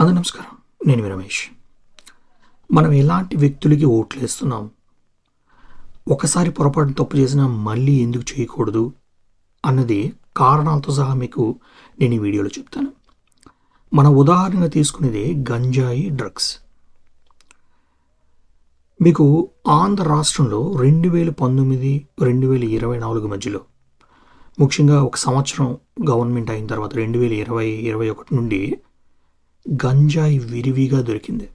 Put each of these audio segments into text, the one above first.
అందు నమస్కారం. నేను మీ రమేష్. మనం ఎలాంటి వ్యక్తులకి ఓట్లు వేస్తున్నాం ఒకసారి పొరపాటు తప్పు చేసినా మళ్ళీ ఎందుకు చేయకూడదు అన్నది కారణాలతో సహా మీకు నేను ఈ వీడియోలో చెప్తాను. మన ఉదాహరణ తీసుకునేది గంజాయి డ్రగ్స్. మీకు ఆంధ్ర రాష్ట్రంలో రెండు వేల పంతొమ్మిది రెండు వేల ఇరవై నాలుగు మధ్యలో ముఖ్యంగా ఒక సంవత్సరం గవర్నమెంట్ అయిన తర్వాత రెండు వేల ఇరవై ఇరవై ఒకటి నుండి గంజాయి విరివిగా దొరికింది.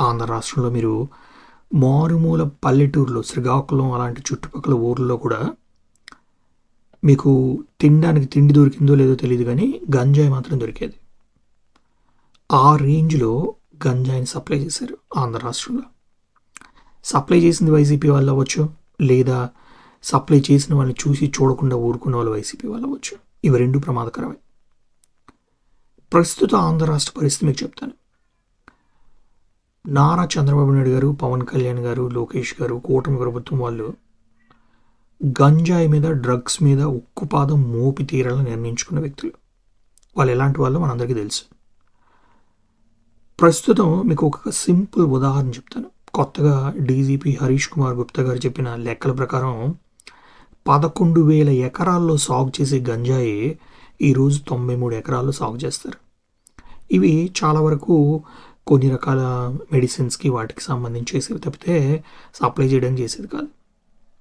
ఆంధ్ర రాష్ట్రంలో మీరు మారుమూల పల్లెటూరులో శ్రీకాకుళం అలాంటి చుట్టుపక్కల ఊర్లలో కూడా మీకు తినడానికి తిండి దొరికిందో లేదో తెలియదు కానీ గంజాయి మాత్రం దొరికేది. ఆ రేంజ్లో గంజాయిని సప్లై చేశారు ఆంధ్ర రాష్ట్రంలో. సప్లై చేసింది వైసీపీ వాళ్ళు అవ్వచ్చు లేదా సప్లై చేసిన వాళ్ళని చూసి చూడకుండా ఊరుకున్న వాళ్ళు వైసీపీ వాళ్ళు అవ్వచ్చు. ఇవి రెండు ప్రమాదకరమే. ప్రస్తుత ఆంధ్ర రాష్ట్ర పరిస్థితి మీకు చెప్తాను. నారా చంద్రబాబు నాయుడు గారు పవన్ కళ్యాణ్ గారు లోకేష్ గారు కూటమి ప్రభుత్వం వాళ్ళు గంజాయి మీద డ్రగ్స్ మీద ఉక్కుపాదం మోపి తీరాలని నిర్ణయించుకున్న వ్యక్తులు. వాళ్ళు ఎలాంటి వాళ్ళు మనందరికీ తెలుసు. ప్రస్తుతం మీకు ఒక సింపుల్ ఉదాహరణ చెప్తాను. కొత్తగా డీజీపీ హరీష్ కుమార్ గుప్తా గారు చెప్పిన లెక్కల ప్రకారం పదకొండు వేల ఎకరాల్లో సాగు చేసే గంజాయి ఈరోజు తొంభై మూడు ఎకరాల్లో సాగు చేస్తారు. ఇవి చాలా వరకు కొన్ని రకాల మెడిసిన్స్కి వాటికి సంబంధించి చేసేవి తప్పితే సప్లై చేయడం చేసేది కాదు.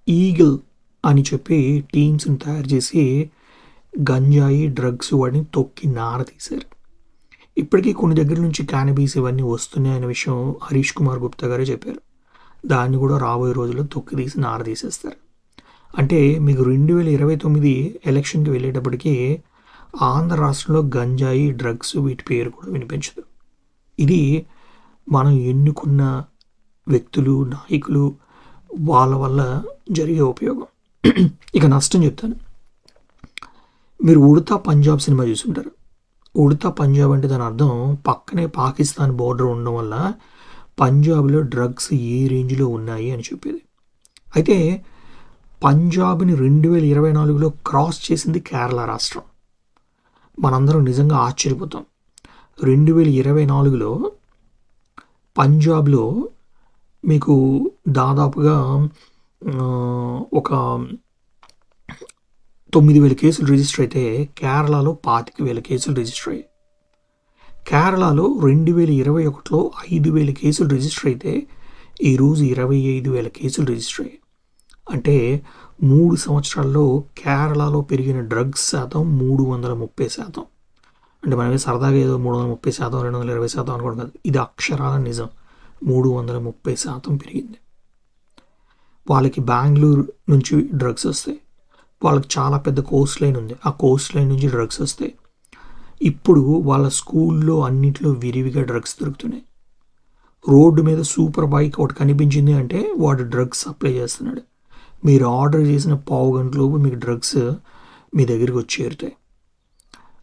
ఈగిల్ అని చెప్పి టీమ్స్ని తయారు చేసి గంజాయి డ్రగ్స్ వాటిని తొక్కి నార తీశారు. ఇప్పటికీ కొన్ని దగ్గర నుంచి క్యానబీస్ ఇవన్నీ వస్తున్నాయి అనే విషయం హరీష్ కుమార్ గుప్తా గారే చెప్పారు. దాన్ని కూడా రాబోయే రోజుల్లో తొక్కి తీసి నార తీసేస్తారు. అంటే మీకు రెండు వేల ఇరవై తొమ్మిది ఎలక్షన్కి వెళ్ళేటప్పటికీ ఆంధ్ర రాష్ట్రంలో గంజాయి డ్రగ్స్ వీటి పేరు కూడా వినిపించదు. ఇది మనం ఎన్నుకున్న వ్యక్తులు నాయకులు వాళ్ళ వల్ల జరిగే ఉపయోగం. ఇక నష్టం చెప్తాను. మీరు ఉడతా పంజాబ్ సినిమా చూసుంటారు. ఉడతా పంజాబ్ అంటే దాని అర్థం పక్కనే పాకిస్తాన్ బోర్డర్ ఉండడం వల్ల పంజాబ్లో డ్రగ్స్ ఏ రేంజ్లో ఉన్నాయి అని చెప్పేది. అయితే పంజాబ్ని రెండు వేల ఇరవై నాలుగులో క్రాస్ చేసింది కేరళ రాష్ట్రం. మనందరం నిజంగా ఆశ్చర్యపోతాం. రెండు వేల ఇరవై నాలుగులో పంజాబ్లో మీకు దాదాపుగా ఒక తొమ్మిది వేల కేసులు రిజిస్టర్ అయితే కేరళలో పాతిక వేల కేసులు రిజిస్టర్ అయ్యాయి. కేరళలో రెండు వేల ఇరవై ఒకటిలో ఐదు వేల కేసులు రిజిస్టర్ అయితే ఈరోజు ఇరవై ఐదు వేల కేసులు రిజిస్టర్ అయ్యాయి. అంటే మూడు సంవత్సరాల్లో కేరళలో పెరిగిన డ్రగ్స్ శాతం మూడు వందల ముప్పై శాతం. అంటే మనమే సరదాగా ఏదో మూడు వందల ముప్పై శాతం రెండు వందల ఇరవై శాతం అనుకోవడం కాదు. ఇది అక్షరాల నిజం. మూడు వందల ముప్పై శాతం పెరిగింది. వాళ్ళకి బెంగళూరు నుంచి డ్రగ్స్ వస్తాయి. వాళ్ళకి చాలా పెద్ద కోస్ట్ లైన్ ఉంది. ఆ కోస్ట్ లైన్ నుంచి డ్రగ్స్ వస్తాయి. ఇప్పుడు వాళ్ళ స్కూల్లో అన్నిట్లో విరివిగా డ్రగ్స్ దొరుకుతున్నాయి. రోడ్డు మీద సూపర్ బైక్ ఒకటి కనిపించింది అంటే వాడు డ్రగ్స్ సప్లై చేస్తున్నాడు. మీరు ఆర్డర్ చేసిన పావు గంటలోపు మీకు డ్రగ్స్ మీ దగ్గరికి వచ్చి చేరుతాయి.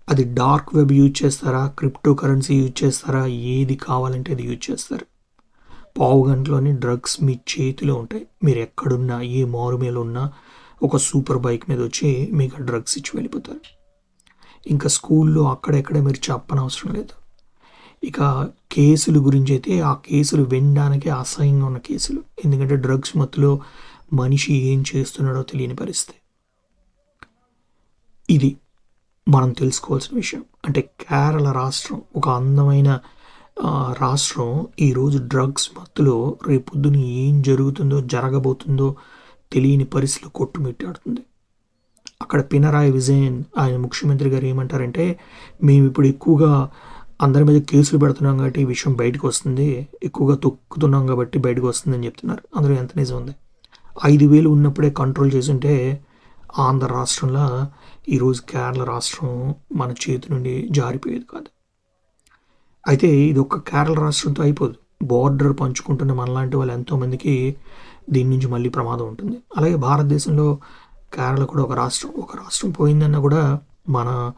అది డార్క్ వెబ్ యూజ్ చేస్తారా? క్రిప్టో కరెన్సీ యూజ్ చేస్తారా? ఏది కావాలంటే అది యూజ్ చేస్తారు. పావు గంటలోని డ్రగ్స్ మీ చేతిలో ఉంటాయి. మీరు ఎక్కడున్నా ఏ మారు మీద ఉన్నా ఒక సూపర్ బైక్ మీద వచ్చి మీకు డ్రగ్స్ ఇచ్చి వెళ్ళిపోతారు. ఇంకా స్కూల్లో అక్కడెక్కడ మీరు చెప్పనవసరం లేదు. ఇక కేసుల గురించి అయితే ఆ కేసులు వినడానికి అసహ్యంగా ఉన్న కేసులు. ఎందుకంటే డ్రగ్స్ మత్తులో మనిషి ఏం చేస్తున్నాడో తెలియని పరిస్థితి. ఇది మనం తెలుసుకోవాల్సిన విషయం. అంటే కేరళ రాష్ట్రం ఒక అందమైన రాష్ట్రం ఈరోజు డ్రగ్స్ మత్తులో రేపొద్దున ఏం జరుగుతుందో జరగబోతుందో తెలియని పరిస్థితిలో కొట్టుమిట్టాడుతుంది. అక్కడ పినరాయి విజయన్ ఆయన ముఖ్యమంత్రి గారు ఏమంటారంటే మేము ఇప్పుడు ఎక్కువగా అందరి మీద కేసులు పెడుతున్నాం కాబట్టి ఈ విషయం బయటకు వస్తుంది ఎక్కువగా తొక్కుతున్నాం కాబట్టి బయటకు వస్తుందని చెప్తున్నారు. అందులో ఎంత నిజం ఉంది? ఐదు వేలు ఉన్నప్పుడే కంట్రోల్ చేసుంటే ఆంధ్ర రాష్ట్రంలో ఈరోజు కేరళ రాష్ట్రం మన చేతి నుండి జారిపోయేది కాదు. అయితే ఇది ఒక్క కేరళ రాష్ట్రంతో అయిపోదు. బార్డర్ పంచుకుంటున్న మనలాంటి వాళ్ళు ఎంతోమందికి దీని నుంచి మళ్ళీ ప్రమాదం ఉంటుంది. అలాగే భారతదేశంలో కేరళ కూడా ఒక రాష్ట్రం ఒక రాష్ట్రం పోయిందన్నా కూడా మన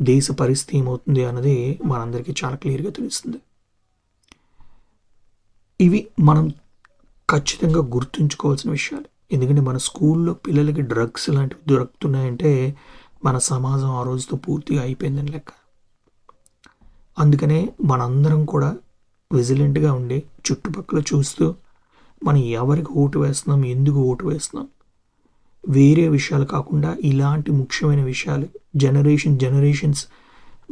దేశ పరిస్థితి ఏమవుతుంది అన్నది మనందరికీ చాలా క్లియర్గా తెలుస్తుంది. ఇవి మనం ఖచ్చితంగా గుర్తుంచుకోవాల్సిన విషయాలు. ఎందుకంటే మన స్కూల్లో పిల్లలకి డ్రగ్స్ లాంటివి దొరుకుతున్నాయంటే మన సమాజం ఆ రోజుతో పూర్తిగా అయిపోయిందని లెక్క. అందుకనే మనందరం కూడా విజిలెంట్గా ఉండి చుట్టుపక్కల చూస్తూ మనం ఎవరికి ఓటు వేస్తున్నాం ఎందుకు ఓటు వేస్తున్నాం వేరే విషయాలు కాకుండా ఇలాంటి ముఖ్యమైన విషయాలు జనరేషన్ జనరేషన్స్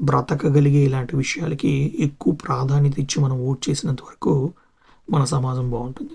బ్రతకగలిగే ఇలాంటి విషయాలకి ఎక్కువ ప్రాధాన్యత ఇచ్చి మనం ఓట్ చేసినంత వరకు మన సమాజం బాగుంటుంది.